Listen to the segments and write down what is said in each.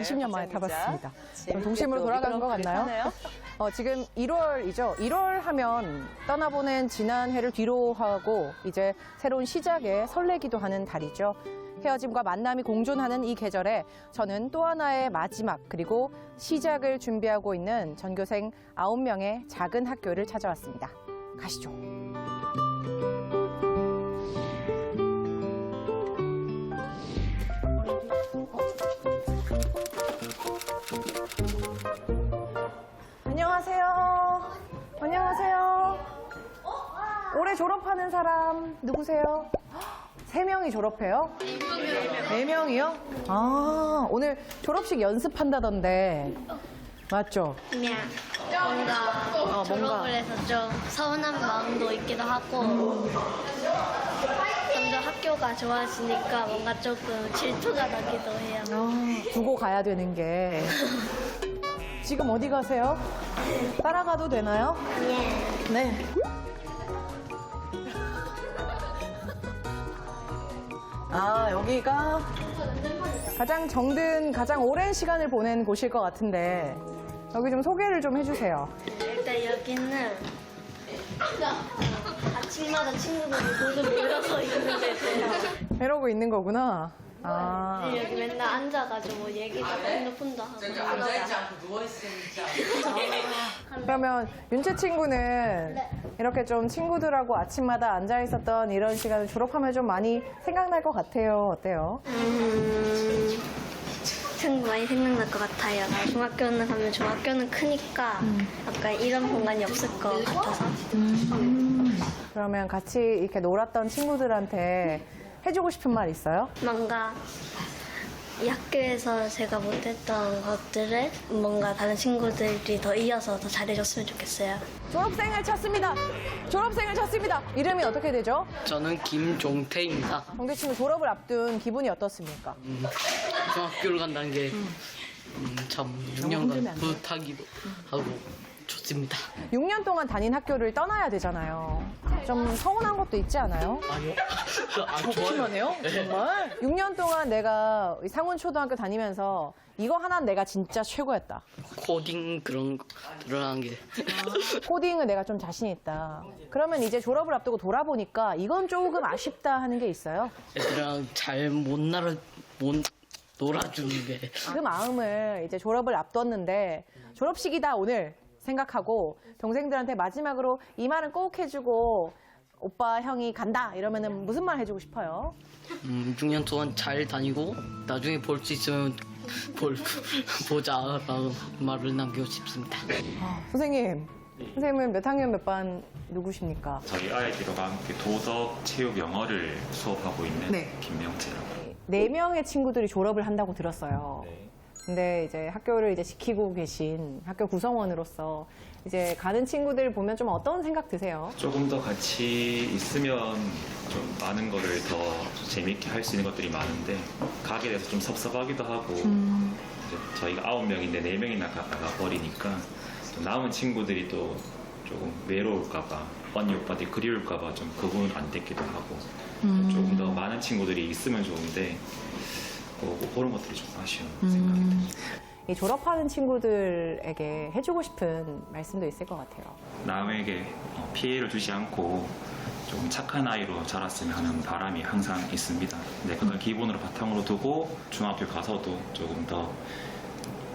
20년 만에. 타봤습니다. 그럼 동심으로 또 돌아가는 것 같나요? 어, 지금 1월이죠. 1월 하면 떠나보낸 지난 해를 뒤로 하고 이제 새로운 시작에 설레기도 하는 달이죠. 헤어짐과 만남이 공존하는 이 계절에 저는 또 하나의 마지막 그리고 시작을 준비하고 있는 전교생 9명의 작은 학교를 찾아왔습니다. 가시죠. 올해 졸업하는 사람 누구세요? 세 명이 졸업해요? 네 명이요? 아, 오늘 졸업식 연습한다던데. 맞죠? 그냥 뭔가 어, 졸업을 뭔가. 해서 좀 서운한 마음도 있기도 하고 점점 학교가 좋아지니까 뭔가 조금 질투가 나기도 해요. 아, 두고 가야 되는 게. 지금 어디 가세요? 따라가도 되나요? 예. 네. 아, 여기가 가장 정든, 가장 오랜 시간을 보낸 곳일 것 같은데, 여기 좀 소개를 좀 해주세요. 일단 여기는 아침마다 친구들이 모두 모여서 있는 데서요. 이러고 있는 거구나. 아, 여기 맨날 앉아가지고 뭐 얘기도 하고 핸드폰도 하고 그러다. 그러면 윤채 친구는 이렇게 좀 친구들하고 아침마다 앉아 있었던 이런 시간을 졸업하면 좀 많이 생각날 것 같아요. 어때요? 음, 친구 많이 생각날 것 같아요. 나 중학교는 가면 중학교는 크니까 약간 이런 공간이 없을 것 같아서. 그러면 같이 이렇게 놀았던 친구들한테 해주고 싶은 말 있어요? 뭔가 이 학교에서 제가 못했던 것들을 뭔가 다른 친구들이 더 이어서 더 잘해줬으면 좋겠어요. 졸업생을 찾습니다. 졸업생을 찾습니다. 이름이 어떻게 되죠? 저는 김종태입니다. 정대 친구 졸업을 앞둔 기분이 어떻습니까? 음, 중학교를 간다는 게, 음, 참, 6년간 뿌듯하기도 하고 좋습니다. 6년 동안 다닌 학교를 떠나야 되잖아요. 좀 서운한 것도 있지 않아요? 아니요. 아, 좋아요. 네. 정말? 6년 동안 내가 이 상훈초등학교 다니면서 이거 하나는 내가 진짜 최고였다. 코딩 그런 거 들어간 게. 코딩은 내가 좀 자신 있다. 그러면 이제 졸업을 앞두고 돌아보니까 이건 조금 아쉽다 하는 게 있어요. 애들이랑 잘 못 날아, 못 놀아주는 게. 그 마음을 이제 졸업을 앞뒀는데 졸업식이다 오늘 생각하고 동생들한테 마지막으로 이 말은 꼭 해주고 오빠 형이 간다 이러면은 무슨 말 해주고 싶어요? 음, 6년 동안 잘 다니고, 나중에 볼 수 있으면 볼, 보자 라는 말을 남기고 싶습니다. 선생님, 선생님은 몇 학년 몇 반 누구십니까? 저희 아이들과 함께 도덕, 체육, 영어를 수업하고 있는 네. 김명재라고. 네 명의 친구들이 졸업을 한다고 들었어요. 근데 이제 학교를 이제 지키고 계신 학교 구성원으로서 이제 가는 친구들 보면 좀 어떤 생각 드세요? 조금 더 같이 있으면 좀 많은 거를 더 재밌게 할 수 있는 것들이 많은데 가게 돼서 좀 섭섭하기도 하고 이제 저희가 아홉 명인데 네 명이나 나가 버리니까 또 남은 친구들이 또 조금 외로울까봐 언니 오빠들이 그리울까봐 좀 그분 안 됐기도 하고 조금 더 많은 친구들이 있으면 좋은데 뭐, 뭐 그런 것들이 좀 아쉬운 생각이 듭니다. 이 졸업하는 친구들에게 해주고 싶은 말씀도 있을 것 같아요. 남에게 어, 피해를 주지 않고 조금 착한 아이로 자랐으면 하는 바람이 항상 있습니다. 네, 그걸 기본으로 바탕으로 두고 중학교 가서도 조금 더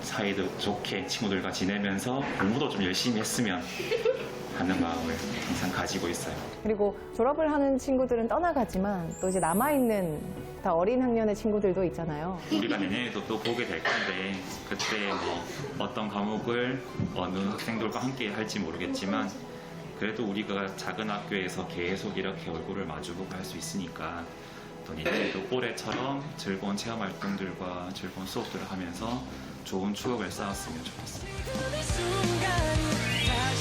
사이도 좋게 친구들과 지내면서 공부도 좀 열심히 했으면 하는 마음을 항상 가지고 있어요. 그리고 졸업을 하는 친구들은 떠나가지만 또 이제 남아있는 다 어린 학년의 친구들도 있잖아요. 우리가 내년에도 또 보게 될 건데 그때 뭐 어떤 과목을 어느 학생들과 함께 할지 모르겠지만 그래도 우리가 작은 학교에서 계속 이렇게 얼굴을 마주보고 할 수 있으니까 또 내년에도 올해처럼 즐거운 체험 활동들과 즐거운 수업들을 하면서 좋은 추억을 쌓았으면 좋겠습니다. 다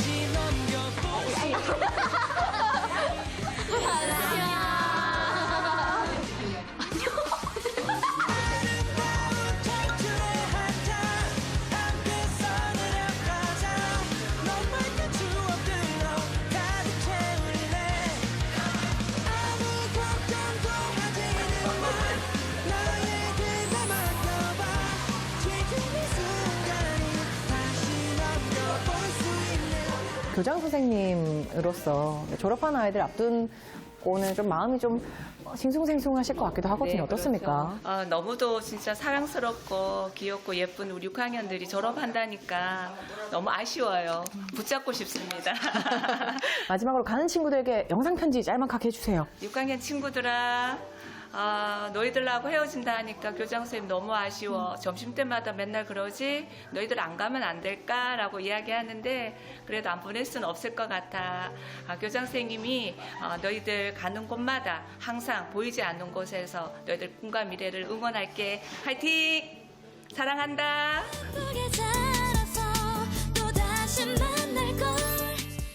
교장 선생님으로서 졸업한 아이들 앞둔 거는 좀 마음이 좀 싱숭생숭하실 것 같기도 하거든요. 네, 어떻습니까? 그렇죠. 아, 너무도 진짜 사랑스럽고 귀엽고 예쁜 우리 6학년들이 졸업한다니까 너무 아쉬워요. 붙잡고 싶습니다. 마지막으로 가는 친구들에게 영상 편지 짤막하게 해주세요. 6학년 친구들아, 아, 너희들하고 헤어진다 하니까 교장 선생님 너무 아쉬워. 점심 때마다 맨날 그러지? 너희들 안 가면 안 될까 라고 이야기하는데 그래도 안 보낼 수는 없을 것 같아. 아, 교장 선생님이 어, 너희들 가는 곳마다 항상 보이지 않는 곳에서 너희들 꿈과 미래를 응원할게. 화이팅! 사랑한다.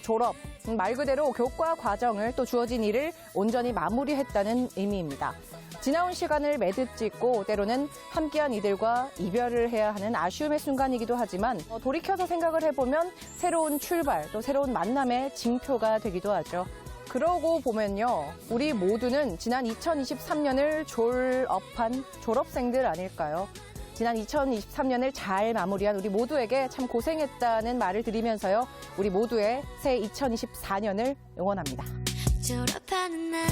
졸업, 음, 말 그대로 교과 과정을 또 주어진 일을 온전히 마무리했다는 의미입니다. 지나온 시간을 매듭 짓고 때로는 함께한 이들과 이별을 해야 하는 아쉬움의 순간이기도 하지만 어, 돌이켜서 생각을 해보면 새로운 출발 또 새로운 만남의 징표가 되기도 하죠. 그러고 보면요, 우리 모두는 지난 2023년을 졸업한 졸업생들 아닐까요? 지난 2023년을 잘 마무리한 우리 모두에게 참 고생했다는 말을 드리면서요, 우리 모두의 새 2024년을 응원합니다. 졸업하는 날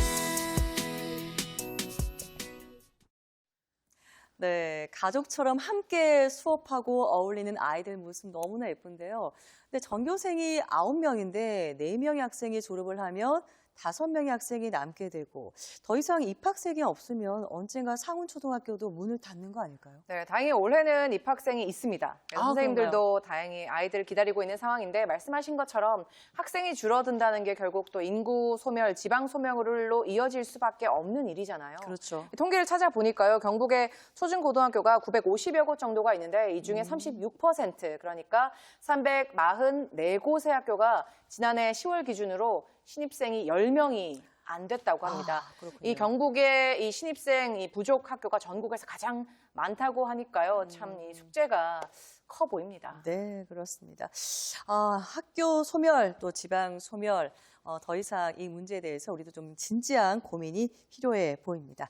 네, 가족처럼 함께 수업하고 어울리는 아이들 모습 너무나 예쁜데요. 근데 전교생이 9명인데 4명의 학생이 졸업을 하면 5명의 학생이 남게 되고 더 이상 입학생이 없으면 언젠가 상훈초등학교도 문을 닫는 거 아닐까요? 네, 다행히 올해는 입학생이 있습니다. 그래서 아, 선생님들도 다행히 아이들을 기다리고 있는 상황인데 말씀하신 것처럼 학생이 줄어든다는 게 결국 또 인구 소멸, 지방 소멸로 이어질 수밖에 없는 일이잖아요. 그렇죠. 통계를 찾아보니까요, 경북의 초중고등학교가 950여 곳 정도가 있는데 이 중에 36% 그러니까 344곳의 학교가 지난해 10월 기준으로 신입생이 10명이 안 됐다고 합니다. 아. 이 경북의 이 신입생 이 부족 학교가 전국에서 가장 많다고 하니까요, 참이 숙제가 커 보입니다. 네, 그렇습니다. 아, 학교 소멸 또 지방 소멸 어, 더 이상 이 문제에 대해서 우리도 좀 진지한 고민이 필요해 보입니다.